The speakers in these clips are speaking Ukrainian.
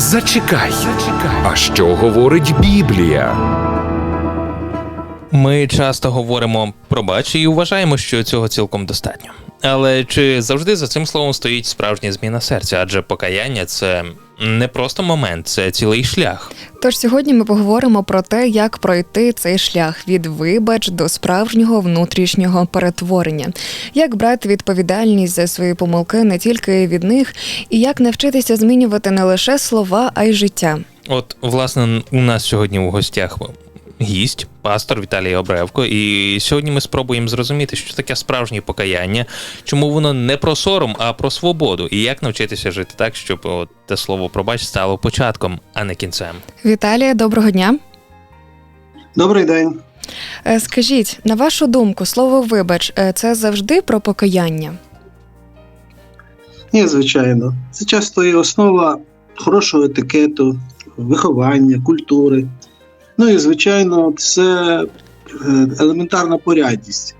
Зачекай. Зачекай. А що говорить Біблія? Ми часто говоримо пробач і вважаємо, що цього цілком достатньо. Але чи завжди за цим словом стоїть справжня зміна серця? Адже покаяння це не просто момент, це цілий шлях. Тож сьогодні ми поговоримо про те, як пройти цей шлях від вибач до справжнього внутрішнього перетворення, як брати відповідальність за свої помилки не тільки від них, і як навчитися змінювати не лише слова, а й життя. От, власне, у нас сьогодні у гостях гість, пастор Віталій Обревко. І сьогодні ми спробуємо зрозуміти, що таке справжнє покаяння, чому воно не про сором, а про свободу, і як навчитися жити так, щоб от, те слово пробач стало початком, а не кінцем. Віталія, доброго дня. Добрий день. Е, Скажіть, на вашу думку, слово вибач е, це завжди про покаяння? Ні, звичайно. Це часто є основа хорошого етикету, виховання, культури. Ну і, звичайно, це е, елементарна порядність.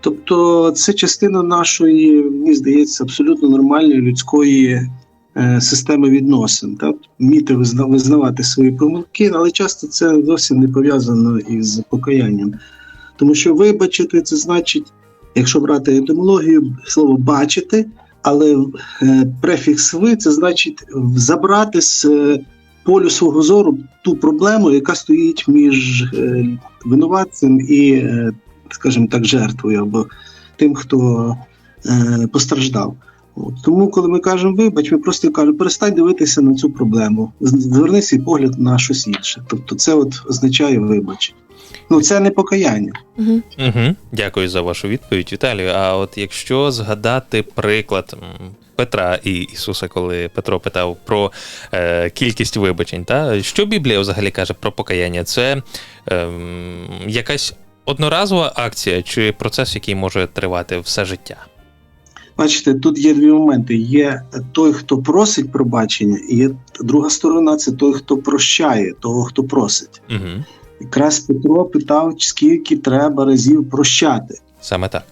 Тобто, це частина нашої, мені здається, абсолютно нормальної людської е, системи відносин. Так? Вміти визнавати свої помилки, але часто це зовсім не пов'язано із покаянням. Тому що вибачити це значить, якщо брати етимологію, слово бачити, але е, префікс ви це значить забрати з полю свого зору ту проблему, яка стоїть між е, винуватцем і, е, скажімо так, жертвою або тим, хто е, постраждав. От. Тому, коли ми кажемо вибач, ми просто кажемо, перестань дивитися на цю проблему, зверни свій погляд на щось інше. Тобто, це от означає вибач. Ну, це не покаяння. Угу. Угу. Дякую за вашу відповідь, Віталію. А от якщо згадати приклад Петра і Ісуса, коли Петро питав про е, кількість вибачень, та що Біблія взагалі каже про покаяння? Це е, якась одноразова акція чи процес, який може тривати все життя? Бачите, тут є дві моменти: є той, хто просить пробачення, і є друга сторона це той, хто прощає, того, хто просить. Угу. Якраз Петро питав, скільки треба разів прощати, Саме так.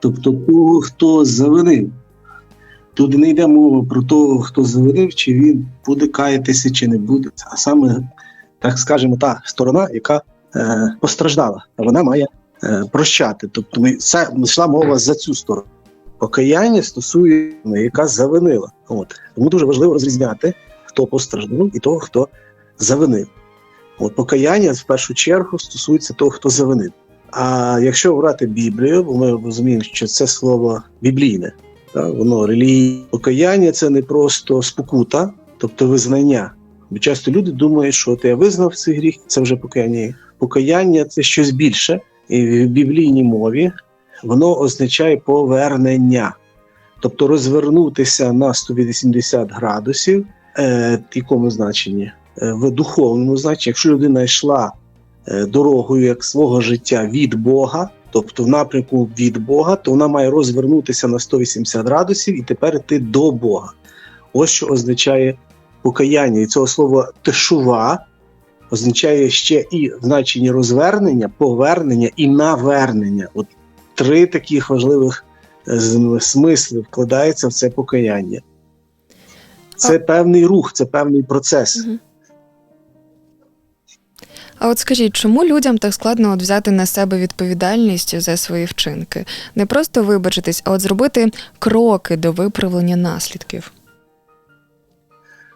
тобто того, хто завинив. Тут не йде мова про того, хто завинив, чи він буде каятися, чи не буде. А саме, так скажемо, та сторона, яка е, постраждала, вона має е, прощати. Тобто, ми це йшла мова за цю сторону. Покаяння стосується, яка завинила. От тому дуже важливо розрізняти, хто постраждав і того, хто завинив. От покаяння в першу чергу стосується того, хто завинив. А якщо брати Біблію, бо ми розуміємо, що це слово біблійне, воно релігійне. Покаяння це не просто спокута, тобто визнання. Бо часто люди думають, що от я визнав цей гріх, це вже покаяння. Покаяння це щось більше, і в біблійній мові воно означає повернення, тобто розвернутися на 180 градусів, е, в якому значенні? Е, в духовному значенні, якщо людина йшла е, дорогою як свого життя від Бога, тобто в напрямку від Бога, то вона має розвернутися на 180 градусів і тепер йти до Бога. Ось що означає покаяння. І цього слова тешува означає ще і в значенні розвернення, повернення і навернення. От три таких важливих е, смисли вкладаються в це покаяння. Це певний рух, це певний процес. Мгм. А от скажіть, чому людям так складно от взяти на себе відповідальність за свої вчинки? Не просто вибачитись, а от зробити кроки до виправлення наслідків.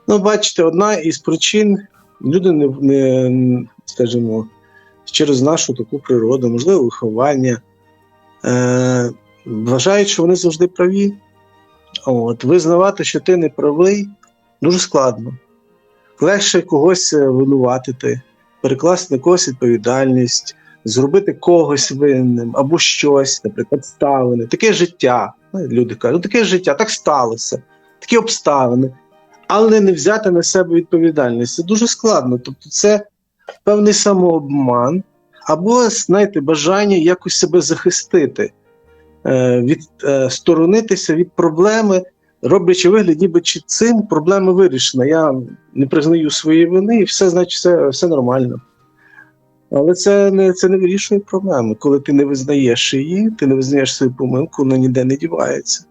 Ну, бачите, одна із причин люди не, не скажімо, через нашу таку природу, можливо, виховання, е, вважають, що вони завжди праві. От, визнавати, що ти не правий, дуже складно. Легше когось е, винуватити, перекласти на когось відповідальність, зробити когось винним або щось, наприклад, ставини, таке життя. Ну, Люди кажуть, ну таке життя, так сталося, такі обставини але не взяти на себе відповідальність. Це дуже складно. Тобто, це певний самообман, або, знаєте, бажання якось себе захистити, е, від, е, сторонитися від проблеми, роблячи вигляд, ніби чи цим проблема вирішена. Я не признаю свої вини, і все, значить, все, все нормально. Але це не, це не вирішує проблеми. Коли ти не визнаєш її, ти не визнаєш свою помилку, вона ніде не дівається.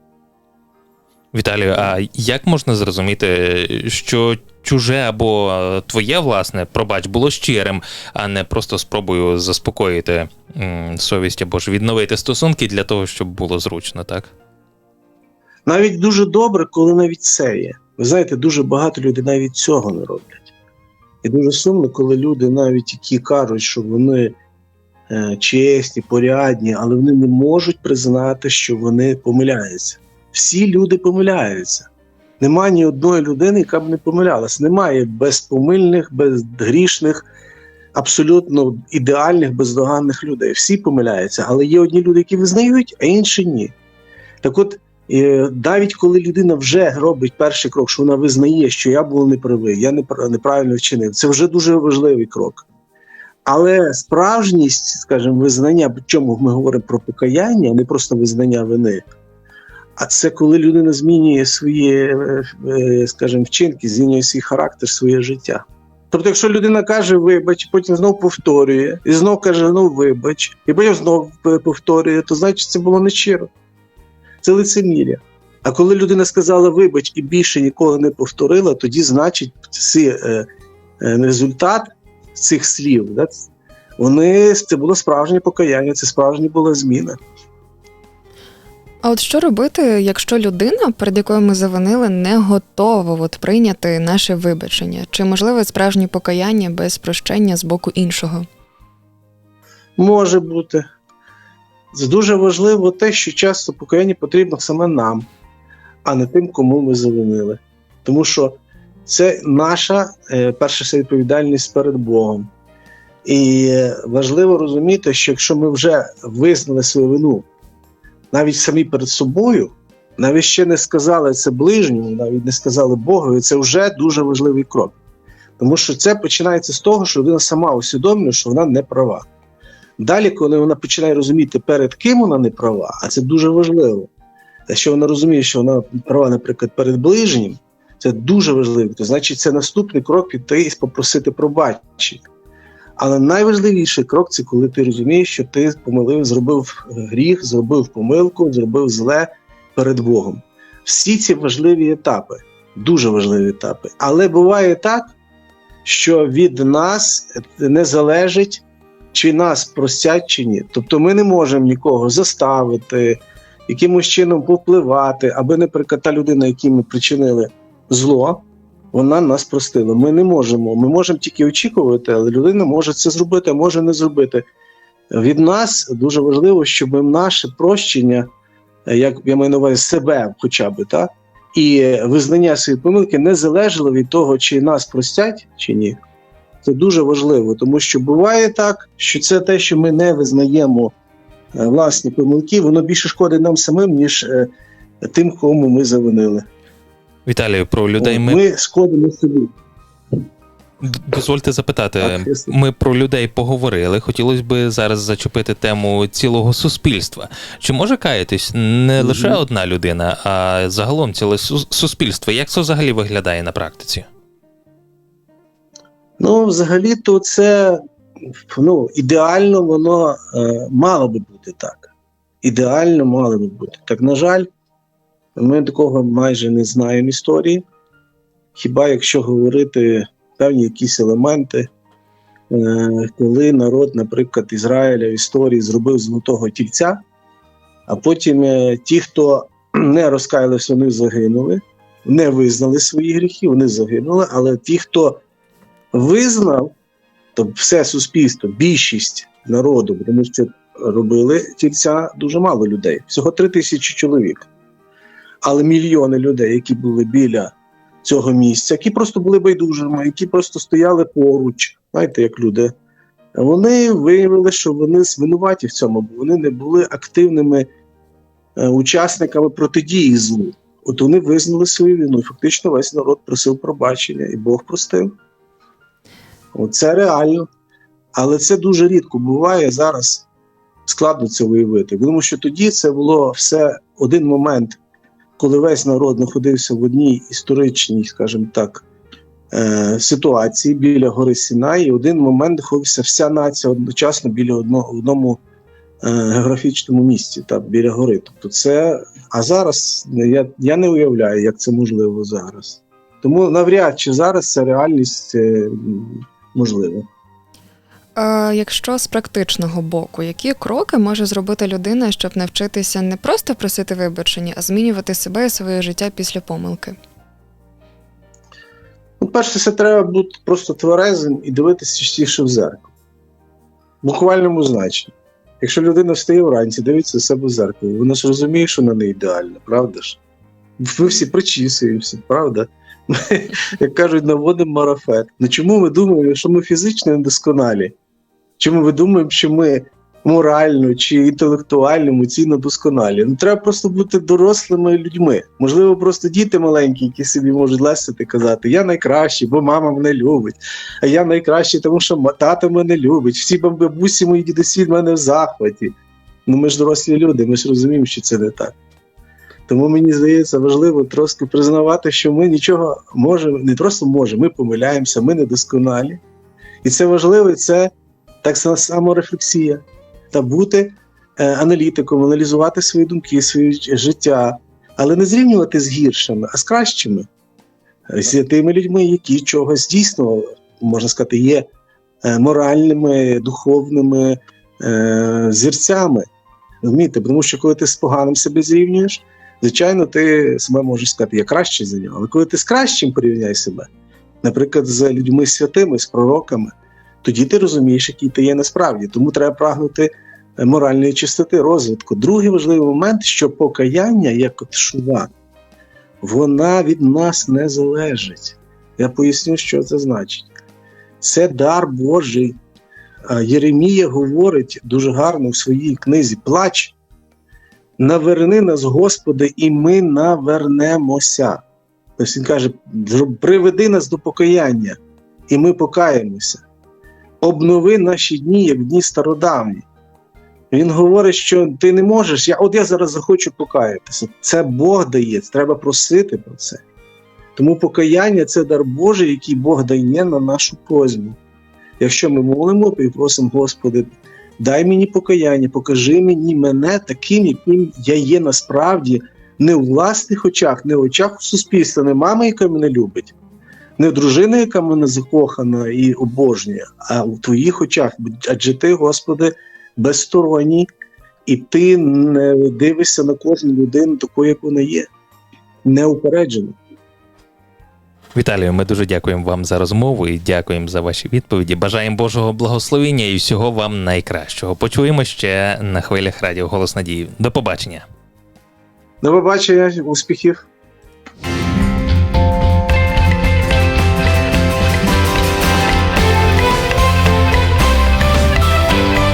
Віталію, а як можна зрозуміти, що чуже або твоє власне, пробач, було щирим, а не просто спробую заспокоїти совість або ж відновити стосунки для того, щоб було зручно, так? Навіть дуже добре, коли навіть це є. Ви знаєте, дуже багато людей навіть цього не роблять. І дуже сумно, коли люди, навіть які кажуть, що вони е, чесні, порядні, але вони не можуть признати, що вони помиляються. Всі люди помиляються. Нема ні одної людини, яка б не помилялася. Немає безпомильних, безгрішних, абсолютно ідеальних, бездоганних людей. Всі помиляються, але є одні люди, які визнають, а інші ні. Так от, е, навіть коли людина вже робить перший крок, що вона визнає, що я був неправий, я неправильно вчинив, це вже дуже важливий крок. Але справжність, скажімо, визнання, чому ми говоримо про покаяння, не просто визнання вини. А це коли людина змінює свої, е, е, скажімо, вчинки, змінює свій характер, своє життя. Тобто, якщо людина каже вибач, потім знов повторює, і знов каже ну вибач, і потім знов повторює, то значить це було нещиро. Це лицемір'я. А коли людина сказала вибач і більше ніколи не повторила, тоді значить ці, е, е, результат цих слів, да, вони це було справжнє покаяння, це справжня була зміна. А от що робити, якщо людина, перед якою ми завинили, не готова от прийняти наше вибачення? Чи можливе справжнє покаяння без прощення з боку іншого? Може бути. Це дуже важливо те, що часто покаяння потрібно саме нам, а не тим, кому ми завинили. Тому що це наша е, перша відповідальність перед Богом. І важливо розуміти, що якщо ми вже визнали свою вину, навіть самі перед собою, навіть ще не сказали це ближньому, навіть не сказали Богові, це вже дуже важливий крок. Тому що це починається з того, що людина сама усвідомлює, що вона не права. Далі, коли вона починає розуміти, перед ким вона не права, а це дуже важливо. Якщо вона розуміє, що вона права, наприклад, перед ближнім, це дуже важливо. То значить, це наступний крок піти і попросити пробачення. Але найважливіший крок це коли ти розумієш, що ти помилив, зробив гріх, зробив помилку, зробив зле перед Богом. Всі ці важливі етапи, дуже важливі етапи. Але буває так, що від нас не залежить, чи нас простять, чи ні. Тобто ми не можемо нікого заставити, якимось чином повпливати, аби, наприклад, та людина, якій ми причинили зло, вона нас простила. Ми не можемо. Ми можемо тільки очікувати, але людина може це зробити, а може не зробити. Від нас дуже важливо, щоб наше прощення, як я маю на увазі себе, хоча б, так, і визнання своєї помилки не залежало від того, чи нас простять, чи ні. Це дуже важливо, тому що буває так, що це те, що ми не визнаємо е, власні помилки, воно більше шкодить нам самим, ніж е, тим, кому ми завинили. Віталію, про людей ми ми шкодимо собі. Дозвольте запитати, Так, ми про людей поговорили. Хотілося б зараз зачепити тему цілого суспільства. Чи може каятись не лише одна людина, а загалом ціле суспільство? Як це взагалі виглядає на практиці? Ну, взагалі-то це ну, ідеально воно е, мало би бути так. Ідеально мало би бути. Так, на жаль, ми такого майже не знаємо історії. Хіба якщо говорити певні якісь елементи, е, коли народ, наприклад, Ізраїля в історії зробив золотого тільця, а потім е, ті, хто не розкаялися, вони загинули, не визнали свої гріхи, вони загинули, але ті, хто визнав, то все суспільство, більшість народу, тому що робили тільця дуже мало людей, всього три тисячі чоловік. Але мільйони людей, які були біля цього місця, які просто були байдужими, які просто стояли поруч, знаєте, як люди, вони виявили, що вони винуваті в цьому, бо вони не були активними е, учасниками протидії злу. От вони визнали свою вину, і фактично весь народ просив пробачення, і Бог простив. Це реально. Але це дуже рідко буває зараз. Складно це виявити. Тому що тоді це було все один момент, коли весь народ знаходився в одній історичній, скажімо так, е- ситуації біля гори Сінай, і один момент знаходився вся нація одночасно біля одного, одному е- географічному місці, так, біля гори. Тобто це. А зараз я, я не уявляю, як це можливо зараз. Тому навряд чи зараз ця реальність м, можлива. А якщо з практичного боку, які кроки може зробити людина, щоб навчитися не просто просити вибачення, а змінювати себе і своє життя після помилки? Ну, перше, це треба бути просто тверезим і дивитися частіше в зеркало. В буквальному значенні. Якщо людина встає вранці, дивиться себе в зеркало, вона ж розуміє, що вона не ідеальна, правда ж? Ми всі причісуємося, правда? Ми, як кажуть, наводимо марафет. Ну чому ми думаємо, що ми фізично недосконалі? Чому ми думаємо, що ми морально чи інтелектуально, емоційно досконалі? Ну треба просто бути дорослими людьми. Можливо, просто діти маленькі, які собі можуть лесити казати: Я найкращий, бо мама мене любить. А я найкращий, тому що тато мене любить. Всі баб- бабусі мої дідусі в мене в захваті. Ну ми ж дорослі люди, ми ж розуміємо, що це не так. Тому мені здається важливо трошки признавати, що ми нічого можемо, не просто можемо, ми помиляємося, ми недосконалі. І це важливо, це так само саморефлексія. Та бути е, аналітиком, аналізувати свої думки, своє життя, але не зрівнювати з гіршими, а з кращими, Е, з тими людьми, які чогось дійсно, можна сказати, є е, моральними, духовними е, зірцями. Розумієте? Тому що коли ти з поганим себе зрівнюєш, звичайно, ти себе можеш сказати, я краще за нього. Але коли ти з кращим порівняй себе, наприклад, з людьми святими, з пророками, тоді ти розумієш, який ти є насправді. Тому треба прагнути е, моральної чистоти, розвитку. Другий важливий момент, що покаяння, як от шува, вона від нас не залежить. Я поясню, що це значить. Це дар Божий. Е, Єремія говорить дуже гарно в своїй книзі Плач. Наверни нас, Господи, і ми навернемося. Тобто він каже: приведи нас до покаяння, і ми покаємося. Обнови наші дні, як дні стародавні. Він говорить, що ти не можеш. Я, от я зараз захочу покаятися. Це Бог дає, треба просити про це. Тому покаяння це дар Божий, який Бог дає на нашу просьбу. Якщо ми молимо і просимо, Господи, дай мені покаяння, покажи мені мене таким, яким я є насправді, не у власних очах, не в очах суспільства, не мами, яка мене любить, не дружина, яка мене закохана і обожнює, а у твоїх очах. Адже ти, Господи, безсторонній, і ти не дивишся на кожну людину такою, як вона є, неупереджено. Віталію, ми дуже дякуємо вам за розмову і дякуємо за ваші відповіді. Бажаємо Божого благословення і всього вам найкращого. Почуємо ще на хвилях радіо Голос Надії. До побачення. До побачення, успіхів!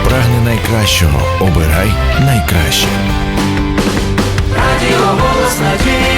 Прагни найкращого. Обирай найкраще. Радіо голос надії.